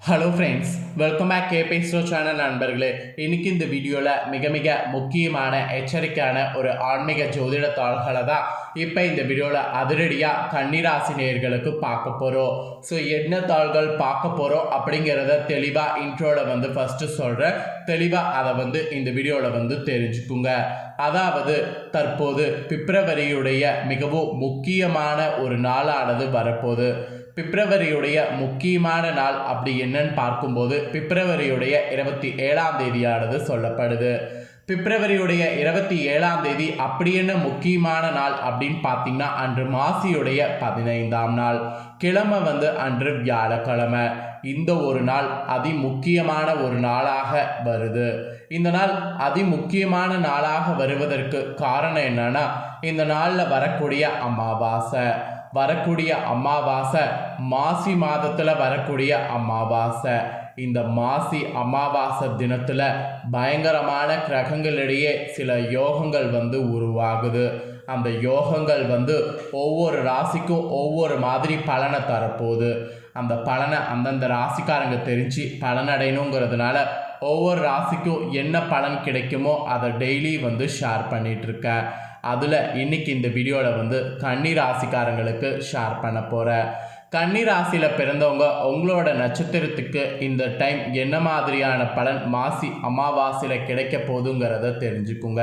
Hello friends welcome back கே பேஸ்டோ channel நண்பர்களே. இன்னைக்கு இந்த வீடியோவில் மிக மிக முக்கியமான எச்சரிக்கையான ஒரு ஆன்மீக ஜோதிட தாள்களை தான் இப்போ இந்த வீடியோவில் அதிரடியாக கன்னிராசி நேயர்களுக்கு பார்க்க போகிறோம் ஸோ என்ன தாள்கள் பார்க்க போகிறோம் அப்படிங்கிறத தெளிவாக இன்ட்ரோவில் வந்து ஃபஸ்ட்டு சொல்கிறேன் தெளிவாக அதை வந்து இந்த வீடியோவில் வந்து தெரிஞ்சுக்குங்க. அதாவது தற்போது பிப்ரவரியுடைய மிகவும் முக்கியமான ஒரு நாளானது வரப்போகுது. பிப்ரவரியுடைய முக்கியமான நாள் அப்படி என்னன்னு பார்க்கும்போது பிப்ரவரியுடைய இருபத்தி ஏழாம் தேதியானது சொல்லப்படுது. பிப்ரவரியுடைய இருபத்தி ஏழாம் தேதி அப்படி என்ன முக்கியமான நாள் அப்படின்னு பார்த்தீங்கன்னா அன்று மாசியுடைய பதினைந்தாம் நாள். கிழமை வந்து அன்று வியாழக்கிழமை. இந்த ஒரு நாள் அதி முக்கியமான ஒரு நாளாக வருது. இந்த நாள் அதி முக்கியமான நாளாக வருவதற்கு காரணம் என்னன்னா இந்த நாளில் வரக்கூடிய அமாவாசை. வரக்கூடிய அமாவாசை மாசி மாதத்தில் வரக்கூடிய அமாவாசை. இந்த மாசி அமாவாசை தினத்தில் பயங்கரமான கிரகங்களிடையே சில யோகங்கள் வந்து உருவாகுது. அந்த யோகங்கள் வந்து ஒவ்வொரு ராசிக்கும் ஒவ்வொரு மாதிரி பலனை தரப்போகுது. அந்த பலனை அந்தந்த ராசிக்காரங்க தெரிஞ்சு பலனடையணுங்கிறதுனால ஒவ்வொரு ராசிக்கும் என்ன பலன் கிடைக்குமோ அதை டெய்லி வந்து ஷேர் பண்ணிகிட்ருக்கேன் அதில் இன்னைக்கு இந்த வீடியோவில் வந்து கன்னி ராசிக்காரங்களுக்கு ஷேர் பண்ண போகிறேன் கன்னி ராசியில் பிறந்தவங்க உங்களோட நட்சத்திரத்துக்கு இந்த டைம் என்ன மாதிரியான பலன்? மாசி அமாவாசையில் கிடைக்க போதுங்கிறத தெரிஞ்சுக்குங்க.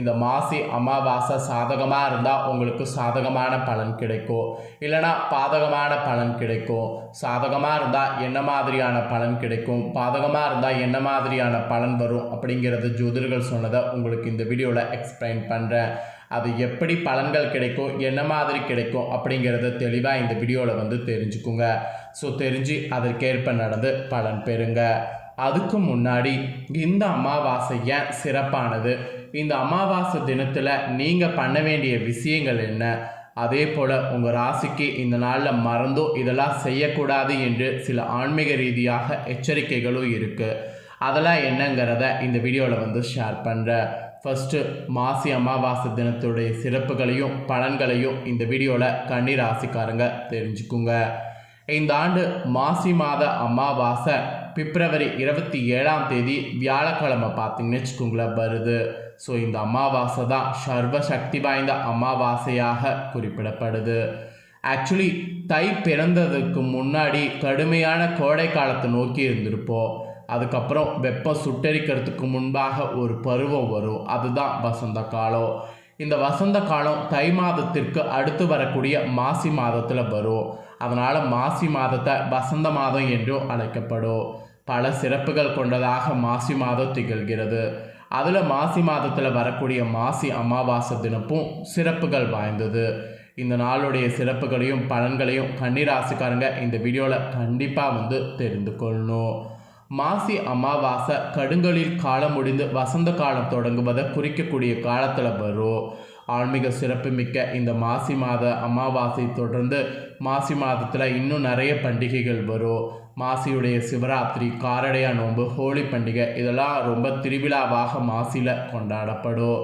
இந்த மாசி அமாவாசை சாதகமாக இருந்தால் உங்களுக்கு சாதகமான பலன் கிடைக்கும். இல்லைனா பாதகமான பலன் கிடைக்கும். சாதகமாக இருந்தால் என்ன மாதிரியான பலன் கிடைக்கும்? பாதகமாக இருந்தால் என்ன மாதிரியான பலன் வரும்? அப்படிங்கிறது ஜோதிடர்கள் சொன்னதை உங்களுக்கு இந்த வீடியோவில் எக்ஸ்பிளைன் பண்ணுறேன் அது எப்படி பலன்கள் கிடைக்கும்? என்ன மாதிரி கிடைக்கும்? அப்படிங்கிறத தெளிவாக இந்த வீடியோவில் வந்து தெரிஞ்சுக்குங்க. ஸோ தெரிஞ்சு அதற்கேற்ப நடந்து பலன் பெறுங்க. அதுக்கு முன்னாடி இந்த அமாவாசை ஏன் சிறப்பானது? இந்த அமாவாசை தினத்தில் நீங்கள் பண்ண வேண்டிய விஷயங்கள் என்ன? அதே போல் உங்கள் ராசிக்கு இந்த நாளில் மறந்தோ இதெல்லாம் செய்யக்கூடாது என்று சில ஆன்மீக ரீதியாக எச்சரிக்கைகளும் இருக்குது அதெல்லாம் என்னங்கிறத இந்த வீடியோவில் வந்து ஷேர் பண்ணுறேன் ஃபஸ்ட்டு மாசி அமாவாசை தினத்துடைய சிறப்புகளையும் பலன்களையும் இந்த வீடியோவில் கன்னி ராசிக்காரங்க தெரிஞ்சுக்குங்க. இந்த ஆண்டு மாசி மாத அமாவாசை பிப்ரவரி இருபத்தி ஏழாம் தேதி வியாழக்கிழமை பார்த்தீங்கன்னு வச்சுக்கோங்களேன் வருது. ஸோ இந்த அமாவாசை தான் சர்வ சக்தி வாய்ந்த அமாவாசையாக குறிப்பிடப்படுது. ஆக்சுவலி தை பிறந்ததுக்கு முன்னாடி கடுமையான கோடை காலத்தை நோக்கி இருந்திருப்போம். அதுக்கப்புறம் வெப்பம் சுட்டரிக்கிறதுக்கு முன்பாக ஒரு பருவம் வரும். அதுதான் வசந்த காலம். இந்த வசந்த காலம் தை மாதத்திற்கு அடுத்து வரக்கூடிய மாசி மாதத்தில் வரும். அதனால் மாசி மாதத்தை வசந்த மாதம் என்றும் அழைக்கப்படும். பல சிறப்புகள் கொண்டதாக மாசி மாதம் திகழ்கிறது. அதில் மாசி மாதத்தில் வரக்கூடிய மாசி அமாவாசை தினப்பும் சிறப்புகள் வாய்ந்தது. இந்த நாளுடைய சிறப்புகளையும் பலன்களையும் கன்னிராசிக்காரங்க இந்த வீடியோவில் கண்டிப்பாக வந்து தெரிந்து கொள்ளணும். மாசி அமாவாசை கடுங்களில் காலம் முடிந்து வசந்த காலம் தொடங்குவதை குறிக்கக்கூடிய காலத்தில் வரும். ஆன்மீக சிறப்புமிக்க இந்த மாசி மாத அமாவாசை தொடர்ந்து மாசி மாதத்தில் இன்னும் நிறைய பண்டிகைகள் வரும். மாசியுடைய சிவராத்திரி காரடையா நோன்பு ஹோலி பண்டிகை இதெல்லாம் ரொம்ப திருவிழாவாக மாசியில் கொண்டாடப்படும்.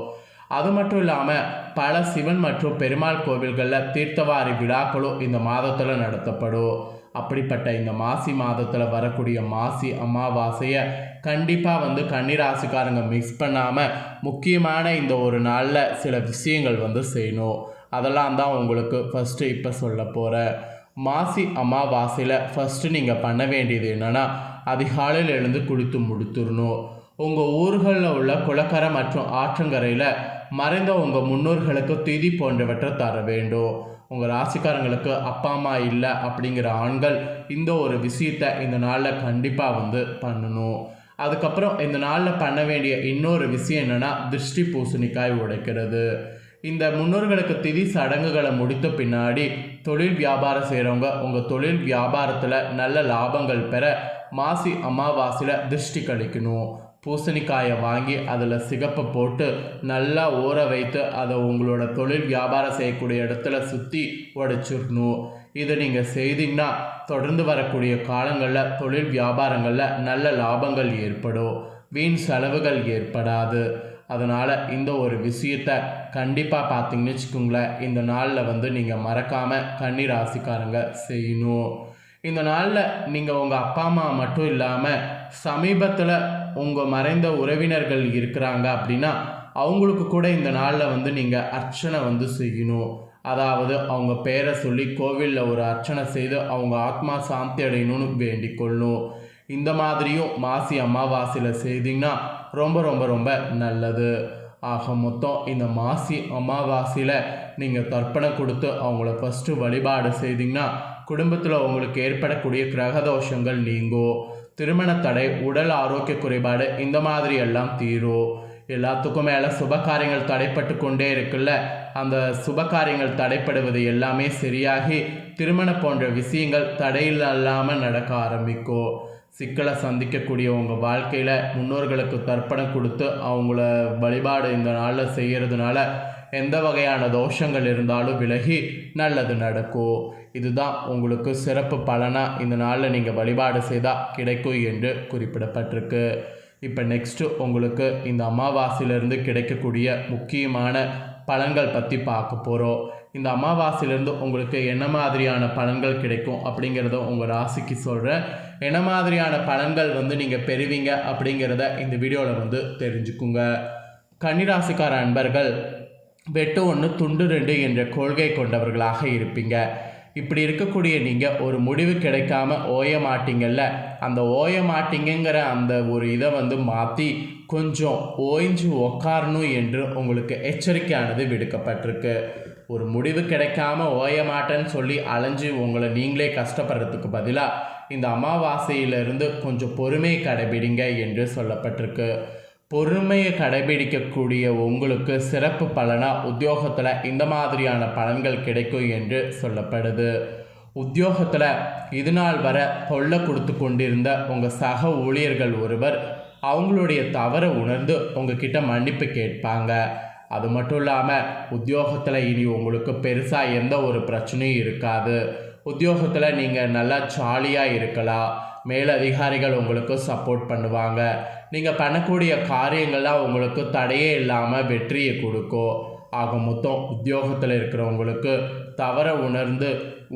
அது மட்டும் இல்லாமல் பல சிவன் மற்றும் பெருமாள் கோவில்களில் தீர்த்தவாரி விழாக்களும் இந்த மாதத்தில் நடத்தப்படும். அப்படிப்பட்ட இந்த மாசி மாதத்தில் வரக்கூடிய மாசி அமாவாசையை கண்டிப்பாக வந்து கன்னிராசிக்காரங்க மிஸ் பண்ணாமல் முக்கியமான இந்த ஒரு நாளில் சில விஷயங்கள் வந்து செய்யணும். அதெல்லாம் தான் உங்களுக்கு ஃபஸ்ட்டு இப்போ சொல்ல போகிறேன் மாசி அமாவாசையில் ஃபஸ்ட்டு நீங்கள் பண்ண வேண்டியது என்னென்னா அதிகாலையில் எழுந்து குளித்து முடித்துடணும். உங்கள் ஊர்களில் உள்ள குளக்கரை மற்றும் ஆற்றங்கரையில் மறைந்த உங்கள் முன்னோர்களுக்கு திதி போன்றவற்றை தர வேண்டும். உங்கள் ராசிக்காரங்களுக்கு அப்பா அம்மா இல்லை அப்படிங்கிற ஆண்கள் இந்த ஒரு விஷயத்தை இந்த நாளில் கண்டிப்பாக வந்து பண்ணணும். அதுக்கப்புறம் இந்த நாளில் பண்ண வேண்டிய இன்னொரு விஷயம் என்னென்னா திருஷ்டி பூசணிக்காய் உடைக்கிறது. இந்த முன்னோர்களுக்கு திதி சடங்குகளை முடித்த பின்னாடி தொழில் வியாபாரம் செய்கிறவங்க உங்கள் தொழில் வியாபாரத்தில் நல்ல லாபங்கள் பெற மாசி அமாவாசையில் திருஷ்டி கழிக்கணும். பூசணிக்காயை வாங்கி அதில் சிகப்பை போட்டு நல்லா ஊற வைத்து அதை உங்களோட தொழில் வியாபாரம் செய்யக்கூடிய இடத்துல சுற்றி உடைச்சிடணும் இதை நீங்கள் செய்தீங்கன்னா தொடர்ந்து வரக்கூடிய காலங்களில் தொழில் வியாபாரங்களில் நல்ல லாபங்கள் ஏற்படும். வீண் செலவுகள் ஏற்படாது. அதனால் இந்த ஒரு விஷயத்தை கண்டிப்பாக பார்த்தீங்கன்னு வச்சுக்கோங்களேன். இந்த நாளில் வந்து நீங்கள் மறக்காமல் கன்னி ராசிக்காரங்க செய்யணும். இந்த நாளில் நீங்கள் உங்கள் அப்பா அம்மா மட்டும் இல்லாமல் சமீபத்தில் உங்கள் மறைந்த உறவினர்கள் இருக்கிறாங்க அப்படின்னா அவங்களுக்கு கூட இந்த நாளில் வந்து நீங்கள் அர்ச்சனை வந்து செய்யணும். அதாவது அவங்க பேரை சொல்லி கோவிலில் ஒரு அர்ச்சனை செய்து அவங்க ஆத்மா சாந்தி அடையணும்னு வேண்டிக் கொள்ளணும் இந்த மாதிரியும் மாசி அமாவாசையில் செய்திங்கன்னா ரொம்ப ரொம்ப ரொம்ப நல்லது. ஆக மொத்தம் இந்த மாசி அமாவாசையில் நீங்கள் தர்ப்பணை கொடுத்து அவங்கள ஃபஸ்ட்டு வழிபாடு செய்திங்கன்னா குடும்பத்தில் உங்களுக்கு ஏற்படக்கூடிய கிரகதோஷங்கள் நீங்கும் திருமண தடை உடல் ஆரோக்கிய குறைபாடு இந்த மாதிரி எல்லாம் தீரும் எல்லாத்துக்கும் மேலே சுபகாரியங்கள் தடைப்பட்டு கொண்டே இருக்குல்ல அந்த சுபகாரியங்கள் தடைப்படுவது எல்லாமே சரியாகி திருமணம் போன்ற விஷயங்கள் தடையில்லாமல் நடக்க ஆரம்பிக்கும் சிக்கலை சந்திக்கக்கூடிய உங்கள் வாழ்க்கையில் முன்னோர்களுக்கு தர்ப்பணம் கொடுத்து அவங்கள வழிபாடு இந்த நாளில் செய்கிறதுனால எந்த வகையான தோஷங்கள் இருந்தாலும் விலகி நல்லது நடக்கும் இதுதான் உங்களுக்கு சிறப்பு பலனாக இந்த நாளில் நீங்கள் வழிபாடு செய்தால் கிடைக்கும் என்று குறிப்பிடப்பட்டிருக்கு. இப்போ நெக்ஸ்ட்டு உங்களுக்கு இந்த அமாவாசையிலேருந்து கிடைக்கக்கூடிய முக்கியமான பலன்கள் பற்றி பார்க்க போகிறோம் இந்த அமாவாசையிலேருந்து உங்களுக்கு என்ன மாதிரியான பலன்கள் கிடைக்கும் அப்படிங்கிறத உங்கள் ராசிக்கு சொல்கிறேன் என்ன மாதிரியான பலன்கள் வந்து நீங்கள் பெறுவீங்க அப்படிங்கிறத இந்த வீடியோவில் வந்து தெரிஞ்சுக்குங்க. கன்னிராசிக்கார அன்பர்கள் வெட்டு ஒன்று துண்டு ரெண்டு என்ற கொள்கை கொண்டவர்களாக இருப்பீங்க. இப்படி இருக்கக்கூடிய நீங்கள் ஒரு முடிவு கிடைக்காம ஓய மாட்டீங்கல்ல அந்த ஓய மாட்டீங்கிற அந்த ஒரு இதை வந்து மாற்றி கொஞ்சம் ஓய்ஞ்சு உக்காரணும் என்று உங்களுக்கு எச்சரிக்கையானது விடுக்கப்பட்டிருக்கு. ஒரு முடிவு கிடைக்காம ஓய மாட்டேன்னு சொல்லி அலைஞ்சு உங்களை நீங்களே கஷ்டப்படுறதுக்கு பதிலாக இந்த அமாவாசையிலிருந்து கொஞ்சம் பொறுமையை கடைபிடிங்க என்று சொல்லப்பட்டிருக்கு. பொறுமையை கடைபிடிக்கக்கூடிய உங்களுக்கு சிறப்பு பலனாக உத்தியோகத்தில் இந்த மாதிரியான பலன்கள் கிடைக்கும் என்று சொல்லப்படுது. உத்தியோகத்தில் இதுநாள் வர தொல்லை கொடுத்து கொண்டிருந்த உங்கள் சக ஊழியர்கள் ஒருவர் அவங்களுடைய தவறை உணர்ந்து உங்ககிட்ட மன்னிப்பு கேட்பாங்க. அது மட்டும் இல்லாமல் உத்தியோகத்தில் இனி உங்களுக்கு பெருசாக எந்த ஒரு பிரச்சனையும் இருக்காது. உத்தியோகத்தில் நீங்கள் நல்லா ஜாலியாக இருக்கலாம். மேலதிகாரிகள் உங்களுக்கு சப்போர்ட் பண்ணுவாங்க. நீங்கள் பண்ணக்கூடிய காரியங்கள்லாம் உங்களுக்கு தடையே இல்லாமல் வெற்றியை கொடுக்கும். ஆக மொத்தம் உத்தியோகத்தில் இருக்கிறவங்களுக்கு தவற உணர்ந்து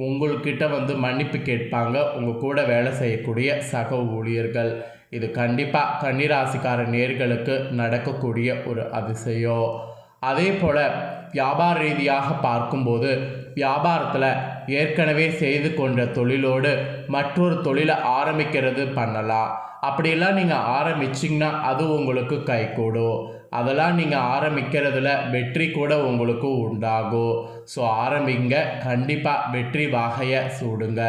உங்கள்கிட்ட வந்து மன்னிப்பு கேட்பாங்க. உங்கள் கூட வேலை செய்யக்கூடிய சக ஊழியர்கள். இது கண்டிப்பாக கன்னிராசிக்கார நேர்களுக்கு நடக்கக்கூடிய ஒரு அதிசயம். அதே போல் வியாபார ரீதியாக பார்க்கும்போது வியாபாரத்தில் ஏற்கனவே செய்து கொண்ட தொழிலோடு மற்றொரு தொழிலை ஆரம்பிக்கிறது பண்ணலாம். அப்படியெல்லாம் நீங்கள் ஆரம்பிச்சிங்கன்னா அது உங்களுக்கு கைகூடும். அதெல்லாம் நீங்கள் ஆரம்பிக்கிறதுல வெற்றி கூட உங்களுக்கு உண்டாகும். ஸோ ஆரம்பிங்க. கண்டிப்பாக வெற்றி வாகையை சூடுங்க.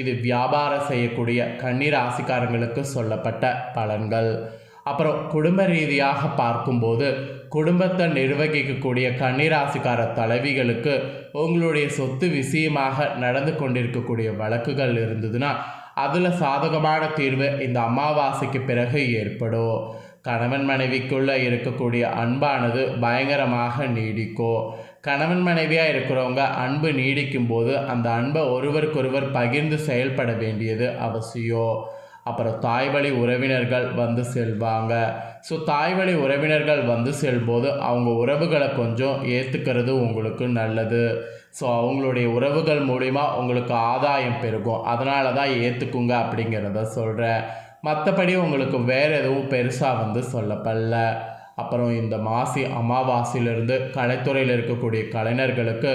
இது வியாபாரம் செய்யக்கூடிய கண்ணீர் ஆசிக்காரங்களுக்கு சொல்லப்பட்ட பலன்கள். அப்புறம் குடும்ப ரீதியாக பார்க்கும்போது குடும்பத்தை நிர்வகிக்கக்கூடிய கன்னிராசிக்கார தலைவிகளுக்கு உங்களுடைய சொத்து விஷயமாக நடந்து கொண்டிருக்கக்கூடிய வழக்குகள் இருந்ததுன்னா அதில் சாதகமான தீர்வு இந்த அமாவாசைக்கு பிறகு ஏற்படும். கணவன் மனைவிக்குள்ளே இருக்கக்கூடிய அன்பானது பயங்கரமாக நீடிக்கும். கணவன் மனைவியாக இருக்கிறவங்க அன்பு நீடிக்கும்போது அந்த அன்பை ஒருவருக்கொருவர் பகிர்ந்து செயல்பட வேண்டியது அவசியம். அப்புறம் தாய்வழி உறவினர்கள் வந்து செல்வாங்க. ஸோ தாய்வழி உறவினர்கள் வந்து செல்லும்போது அவங்க உறவுகளை கொஞ்சம் ஏற்றுக்கிறது உங்களுக்கு நல்லது. ஸோ அவங்களுடைய உறவுகள் மூலிமா உங்களுக்கு ஆதாயம் பெருகும். அதனால தான் ஏற்றுக்குங்க அப்படிங்கிறத சொல்கிறேன் மற்றபடி உங்களுக்கு வேறு எதுவும் பெருசாக வந்து சொல்லப்படல. அப்புறம் இந்த மாசி அமாவாசையிலிருந்து கலைத்துறையில் இருக்கக்கூடிய கலைஞர்களுக்கு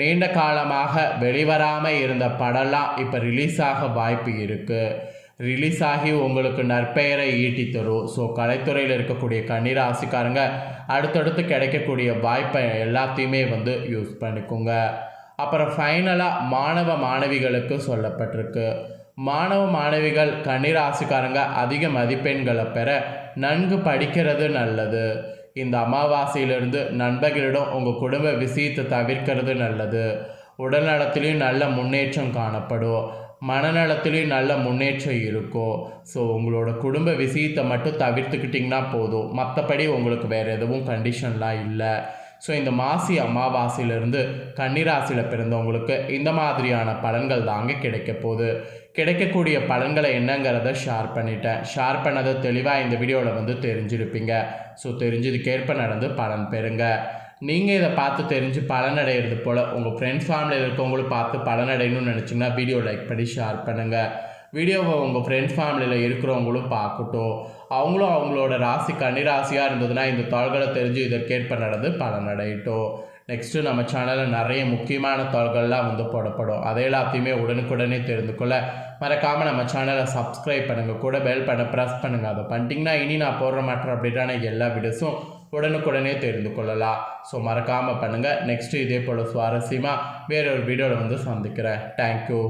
நீண்ட காலமாக வெளிவராமல் இருந்த படம்லாம் இப்போ ரிலீஸ் ஆக வாய்ப்பு இருக்குது ரிலீஸ் ஆகி உங்களுக்கு நற்பெயரை ஈட்டி தரும் ஸோ கலைத்துறையில் இருக்கக்கூடிய கன்னிராசிக்காரங்க அடுத்தடுத்து கிடைக்கக்கூடிய வாய்ப்பை எல்லாத்தையுமே வந்து யூஸ் பண்ணிக்கோங்க. அப்புறம் ஃபைனலாக மாணவ மாணவிகளுக்கு சொல்லப்பட்டிருக்கு. மாணவ மாணவிகள் கன்னிராசிக்காரங்க அதிக மதிப்பெண்களை பெற நன்கு படிக்கிறது நல்லது. இந்த அமாவாசையிலிருந்து நண்பர்களிடம் உங்கள் குடும்ப விஷயத்தை தவிர்க்கிறது நல்லது. உடல்நலத்திலையும் நல்ல முன்னேற்றம் காணப்படும். மனநலத்திலையும் நல்ல முன்னேற்றம் இருக்கும் ஸோ உங்களோட குடும்ப விஷயத்தை மட்டும் தவிர்த்துக்கிட்டிங்கன்னா போதும். மற்றபடி உங்களுக்கு வேறு எதுவும் கண்டிஷன்லாம் இல்லை. ஸோ இந்த மாசி அமாவாசையிலிருந்து கன்னிராசியில் பிறந்தவங்களுக்கு இந்த மாதிரியான பலன்கள் தாங்க கிடைக்க போகுது. கிடைக்கக்கூடிய பலன்களை என்னங்கிறத ஷேர் பண்ணிட்டேன். ஷேர் பண்ணதை தெளிவாக இந்த வீடியோவில் வந்து தெரிஞ்சிருப்பீங்க. ஸோ தெரிஞ்சதுக்கேற்ப நடந்து பலன் பெறுங்க. நீங்கள் இதை பார்த்து தெரிஞ்சு பலனடைகிறது போல் உங்கள் ஃப்ரெண்ட்ஸ் ஃபேமிலியில் இருக்கவங்களும் பார்த்து பலனடையணும்னு நினச்சிங்கன்னா வீடியோ லைக் பண்ணி ஷேர் பண்ணுங்கள் வீடியோவை உங்கள் ஃப்ரெண்ட்ஸ் ஃபேமிலியில் இருக்கிறவங்களும் பார்க்கட்டும். அவங்களும் அவங்களோட ராசி கன்னிராசியாக இருந்ததுன்னா இந்த தாள்களை தெரிஞ்சு இதற்கேற்ப நடந்து பலனடையட்டும் நெக்ஸ்ட்டு நம்ம சேனலில் நிறைய முக்கியமான தாள்கள்லாம் வந்து போடப்படும். அதை எல்லாத்தையுமே உடனுக்குடனே தெரிந்து கொள்ள மறக்காமல் நம்ம சேனலை சப்ஸ்கிரைப் பண்ணுங்கள் கூட பெல் பண்ண ப்ரெஸ் பண்ணுங்கள் அதை பண்ணிட்டிங்கன்னா இனி நான் போடுற மாட்டேன் அப்படின்னா எல்லா வீடியோஸும் உடனுக்குடனே தெரிந்து கொள்ளலாம். ஸோ மறக்காமல் பண்ணுங்கள் நெக்ஸ்ட்டு இதே போல் சுவாரஸ்யமாக வேறொரு வீடியோவில் வந்து சந்திக்கிறேன். தேங்க்யூ